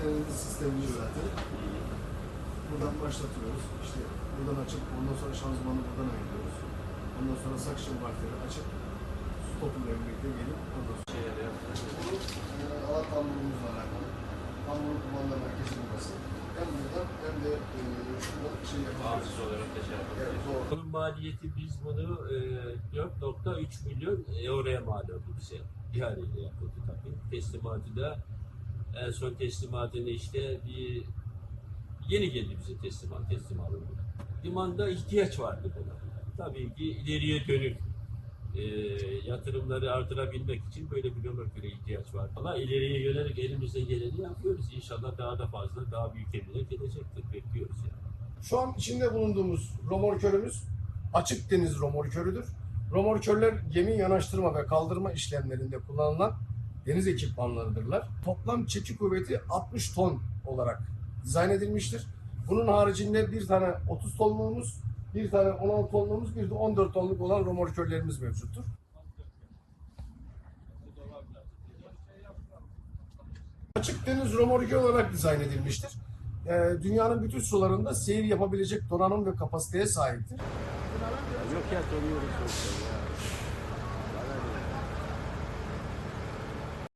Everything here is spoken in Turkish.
Kırmızı sistemimiz zaten. Buradan başlatıyoruz. İşte buradan açıp ondan sonra şanzımanı buradan ayırıyoruz. Ondan sonra suction valve'leri açıp stopuyla birlikte gelip ondan sonra bu e, alat tamburumuzla alakalı. Tambur kumandalarına kesilmesi. Hem buradan hem de e, şuradan şey. Bağımsız olarak da şey yapabiliriz. Evet, doğru. Bunun maliyeti biz bunu e, 4.3 milyon euroya mal oldu bize. İhaleyle yapıldı tabii. Teslimatı da en son teslimatını işte bir yeni geldi bize teslimat, teslim alındı. Limanda ihtiyaç vardı buna. Tabii ki ileriye dönük e, yatırımları artırabilmek için böyle bir römorköre ihtiyaç var. Ama ileriye yönelik elimizde geleni yapıyoruz. İnşallah daha da fazla, daha büyük emiler gelecektir. Bekliyoruz yani. Şu an içinde bulunduğumuz romorkörümüz açık deniz romorkörüdür. Romorkörler gemi yanaştırma ve kaldırma işlemlerinde kullanılan deniz ekipmanlarıdırlar. Toplam çeki kuvveti 60 ton olarak dizayn edilmiştir. Bunun haricinde bir tane 30 tonluğumuz, bir tane 16 tonluğumuz, bir de 14 tonluk olan romorkörlerimiz mevcuttur. Açık deniz romorkör olarak dizayn edilmiştir. Ee, dünyanın bütün sularında seyir yapabilecek donanım ve kapasiteye sahiptir. Yok ya ya.